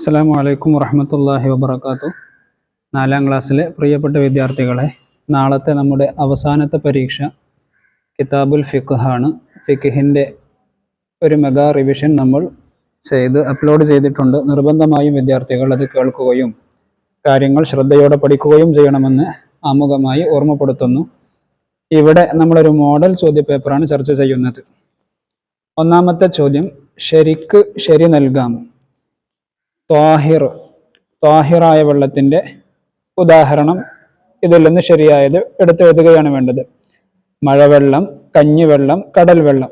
അസ്സാം വലൈക്കും വറഹമത്തല്ലാഹി വബർക്കാത്തു നാലാം ക്ലാസ്സിലെ പ്രിയപ്പെട്ട വിദ്യാർത്ഥികളെ നാളത്തെ നമ്മുടെ അവസാനത്തെ പരീക്ഷ കിതാബുൽ ഫിഖാണ്. ഫിഖിന്റെ ഒരു മെഗാ റിവിഷൻ നമ്മൾ ചെയ്ത് അപ്ലോഡ് ചെയ്തിട്ടുണ്ട്. നിർബന്ധമായും വിദ്യാർത്ഥികൾ അത് കേൾക്കുകയും കാര്യങ്ങൾ ശ്രദ്ധയോടെ പഠിക്കുകയും ചെയ്യണമെന്ന് ആമുഖമായി ഓർമ്മപ്പെടുത്തുന്നു. ഇവിടെ നമ്മളൊരു മോഡൽ ചോദ്യപേപ്പറാണ് ചർച്ച ചെയ്യുന്നത്. ഒന്നാമത്തെ ചോദ്യം ശരിക്ക് ശരി നൽകാം ത്വാഹിർ താഹിറായ വെള്ളത്തിന്റെ ഉദാഹരണം ഇതിൽ നിന്ന് ശരിയായത് എടുത്തെഴുതുകയാണ് വേണ്ടത്. മഴവെള്ളം കഞ്ഞിവെള്ളം കടൽ വെള്ളം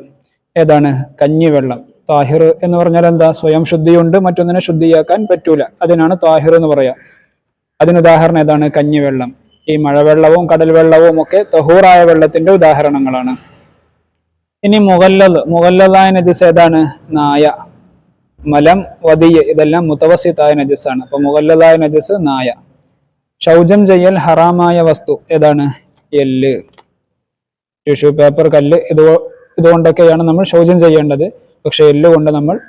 ഏതാണ്? കഞ്ഞിവെള്ളം. താഹിർ എന്ന് പറഞ്ഞാൽ എന്താ? സ്വയം ശുദ്ധിയുണ്ട് മറ്റൊന്നിനെ ശുദ്ധിയാക്കാൻ പറ്റൂല. അതിനാണ് താഹിർ എന്ന് പറയാ. അതിന് ഉദാഹരണം ഏതാണ്? കഞ്ഞിവെള്ളം. ഈ മഴവെള്ളവും കടൽ വെള്ളവും ഒക്കെ തഹൂറായ വെള്ളത്തിന്റെ ഉദാഹരണങ്ങളാണ്. ഇനി മുഗല്ലൽ മുഗല്ലലായ നജസ് ഏതാണ്? നായ. മലം വതിയ ഇതെല്ലാം മുത്തവസിത്തായ നജസ്സാണ്. അപ്പൊ മുഗല്ലലായ നജസ് നായ. ശൗചം ചെയ്യൽ ഹറാമായ വസ്തു ഏതാണ്? എല്ല്. ടിഷ്യൂ പേപ്പർ കല്ല് ഇത് ഇതുകൊണ്ടൊക്കെയാണ് നമ്മൾ ശൗചം ചെയ്യേണ്ടത്. പക്ഷെ എല്ല് കൊണ്ട് നമ്മൾ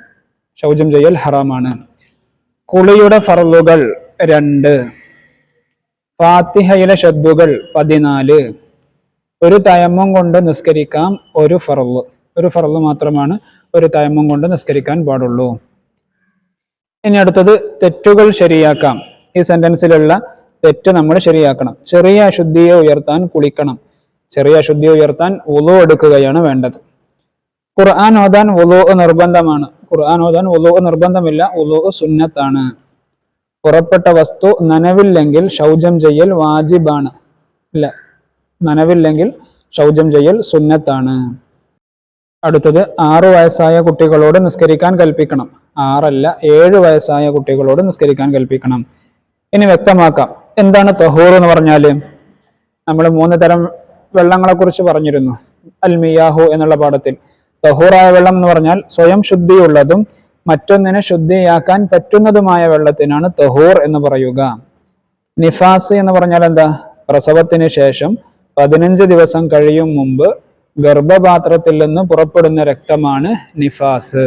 ശൗചം ചെയ്യൽ ഹറാമാണ്. കുളിയുടെ ഫറലുകൾ രണ്ട്. ഫാത്തിഹയിലെ ഷദ്ദുകൾ പതിനാല്. ഒരു തയമ്മം കൊണ്ട് നിസ്കരിക്കാം ഒരു ഫറൽ ഒരു ഫറൽ മാത്രമാണ് ഒരു തയമ്മം കൊണ്ട് നിസ്കരിക്കാൻ പാടുള്ളൂ. ഇനി അടുത്തത് തെറ്റുകൾ ശരിയാക്കാം. ഈ സെന്റൻസിലുള്ള തെറ്റ് നമ്മൾ ശരിയാക്കണം. ചെറിയ അശുദ്ധിയെ ഉയർത്താൻ കുളിക്കണം. ചെറിയ അശുദ്ധിയെ ഉയർത്താൻ ഉളു എടുക്കുകയാണ് വേണ്ടത്. ഖുർആൻ ഓതാൻ ഉളു നിർബന്ധമാണ്. ഖുർആൻ ഓതാൻ ഉളു നിർബന്ധമില്ല. ഉളു സുന്നത്താണ്. പുറപ്പെട്ട വസ്തു നനവില്ലെങ്കിൽ ശൗചം ചെയ്യൽ വാജിബാണ്. ഇല്ല നനവില്ലെങ്കിൽ ശൗചം ചെയ്യൽ സുന്നത്താണ്. അടുത്തത് ആറു വയസ്സായ കുട്ടികളോട് നിസ്കരിക്കാൻ കൽപ്പിക്കണം. ആറല്ല ഏഴ് വയസ്സായ കുട്ടികളോട് നിസ്കരിക്കാൻ കൽപ്പിക്കണം. ഇനി വ്യക്തമാക്കാം. എന്താണ് തഹൂർ എന്ന് പറഞ്ഞാൽ നമ്മൾ മൂന്ന് തരം വെള്ളങ്ങളെ കുറിച്ച് പറഞ്ഞിരുന്നു. അൽ മിയാഹു എന്നുള്ള പാഠത്തിൽ. തഹൂറായ വെള്ളം എന്ന് പറഞ്ഞാൽ സ്വയം ശുദ്ധിയുള്ളതും മറ്റൊന്നിനെ ശുദ്ധിയാക്കാൻ പറ്റുന്നതുമായ വെള്ളത്തിനാണ് തഹൂർ എന്ന് പറയുക. നിഫാസ് എന്ന് പറഞ്ഞാൽ എന്താ പ്രസവത്തിന് ശേഷം പതിനഞ്ച് ദിവസം കഴിയും മുമ്പ് ഗർഭപാത്രത്തിൽ നിന്ന് പുറപ്പെടുന്ന രക്തമാണ് നിഫാസ്.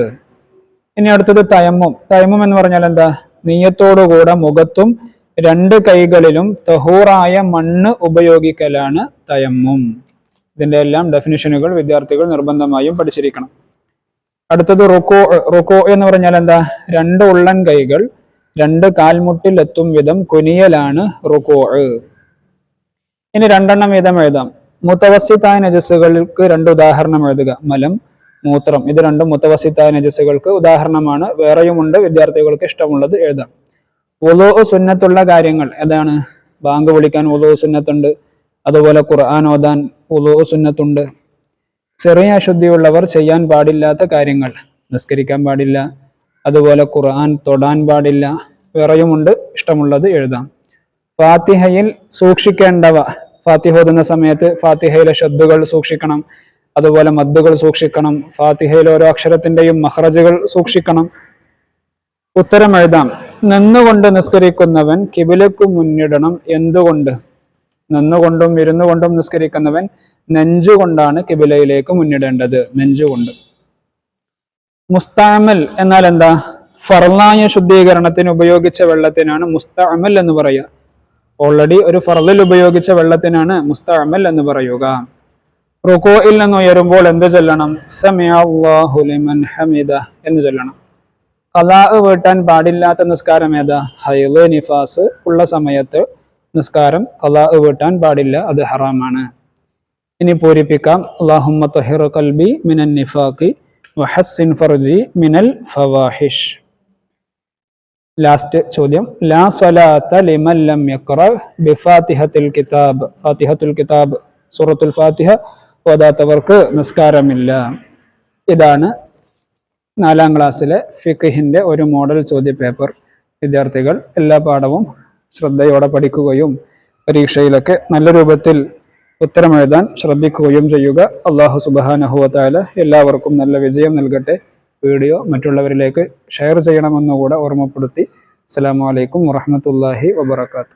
ഇനി അടുത്തത് തയമ്മം. തയമ്മം എന്ന് പറഞ്ഞാൽ എന്താ? നീയത്തോടുകൂടെ മുഖത്തും രണ്ട് കൈകളിലും തഹൂറായ മണ്ണ് ഉപയോഗിക്കലാണ് തയമ്മും. ഇതിന്റെ എല്ലാം ഡെഫിനിഷനുകൾ വിദ്യാർത്ഥികൾ നിർബന്ധമായും പഠിച്ചിരിക്കണം. അടുത്തത് റുക്കോ റുക്കോ എന്ന് പറഞ്ഞാൽ എന്താ? രണ്ട് ഉള്ളൻ കൈകൾ രണ്ട് കാൽമുട്ടിൽ എത്തും വിധം കുനിയലാണ് റുക്കോ. ഇനി രണ്ടെണ്ണം വീതം എഴുതാം. മുത്തവസിത്തായ നജസ്സുകൾക്ക് രണ്ട് ഉദാഹരണം എഴുതുക. മലം മൂത്രം. ഇത് രണ്ടും മുത്തവസിത്തായ നജസ്സുകൾക്ക് ഉദാഹരണമാണ്. വേറെയുമുണ്ട്. വിദ്യാർത്ഥികൾക്ക് ഇഷ്ടമുള്ളത് എഴുതാം. ഒലോ സുന്നത്തുള്ള കാര്യങ്ങൾ. ഏതാണ്? ബാങ്ക് വിളിക്കാൻ ഒലോ സുന്നത്തുണ്ട്. അതുപോലെ ഖുർആൻ ഓതാൻ ഒലോ സുന്നത്തുണ്ട്. ചെറിയ അശുദ്ധിയുള്ളവർ ചെയ്യാൻ പാടില്ലാത്ത കാര്യങ്ങൾ. നിസ്കരിക്കാൻ പാടില്ല. അതുപോലെ ഖുർആൻ തൊടാൻ പാടില്ല. വേറെയുമുണ്ട്. ഇഷ്ടമുള്ളത് എഴുതാം. ഫാത്തിഹയിൽ സൂക്ഷിക്കേണ്ടവ. ഫാത്തിഹ ഓതുന്ന സമയത്ത് ഫാത്തിഹയിലെ ശബ്ദുകൾ സൂക്ഷിക്കണം. അതുപോലെ മദ്ദുകൾ സൂക്ഷിക്കണം. ഫാത്തിഹയിലെ ഓരോ അക്ഷരത്തിന്റെയും മഹ്റജുകൾ സൂക്ഷിക്കണം. ഉത്തരം എഴുതാം. നിന്നുകൊണ്ട് നിസ്കരിക്കുന്നവൻ കിബിലക്ക് മുന്നിടണം എന്തുകൊണ്ട്? നിന്നുകൊണ്ടും ഇരുന്നുകൊണ്ടും നിസ്കരിക്കുന്നവൻ നെഞ്ചുകൊണ്ടാണ് കിബിലയിലേക്ക് മുന്നിടേണ്ടത്. നെഞ്ചുകൊണ്ട്. മുസ്താമൽ എന്നാൽ എന്താ? ഫർലായ ശുദ്ധീകരണത്തിന് ഉപയോഗിച്ച വെള്ളത്തിനാണ് മുസ്താമൽ എന്ന് പറയുക. ഓൾറെഡി ഒരു ഫറലിൽ ഉപയോഗിച്ച വെള്ളത്തിനാണ് മുസ്തഅമൽ എന്ന് പറയുക. റുക്കോയിൽ നിന്ന് ഉയരുമ്പോൾ എന്ത് ചൊല്ലണം? സമിഅല്ലാഹു ലിമൻ ഹമിദ എന്ന് ചൊല്ലണം. കലാ വീട്ടാൻ പാടില്ലാത്ത നിസ്കാരം ഏതാ? ഹൈവ് നിഫാസ് ഉള്ള സമയത്ത് നിസ്കാരം കലാ വീട്ടാൻ പാടില്ല അത് ഹറാമാണ്. ഇനി പൂരിപ്പിക്കാം. അള്ളാഹുമ്മ തഹിർ കൽബി മിനൻ നിഫാഖി ഫർജി മിനൽ ഫവാഹിഷ്. ലാസ്റ്റ് ചോദ്യം. ലാ സ്വലാത്ത ലിമല്ലം യഖറ ബിഫാത്തിഹത്തുൽ കിതാബ്. ഫാത്തിഹത്തുൽ കിതാബ് സൂറത്തുൽ ഫാത്തിഹ ഓതാത്തവർക്ക് നിസ്കാരമില്ല. ഇതാണ് നാലാം ക്ലാസ്സിലെ ഫിഖിന്റെ ഒരു മോഡൽ ചോദ്യ പേപ്പർ വിദ്യാർത്ഥികൾ എല്ലാ പാഠവും ശ്രദ്ധയോടെ പഠിക്കുകയും പരീക്ഷയിലൊക്കെ നല്ല രൂപത്തിൽ ഉത്തരമെഴുതാൻ ശ്രദ്ധിക്കുകയും ചെയ്യുക. അള്ളാഹു സുബാനഹുവത്തായ എല്ലാവർക്കും നല്ല വിജയം നൽകട്ടെ. വീഡിയോ മറ്റുള്ളവരിലേക്ക് ഷെയർ ചെയ്യണമെന്നുകൂടെ ഓർമ്മപ്പെടുത്തി. അസ്സാം വലൈക്കും വറഹമത്തല്ലാഹി വബർക്കാത്തു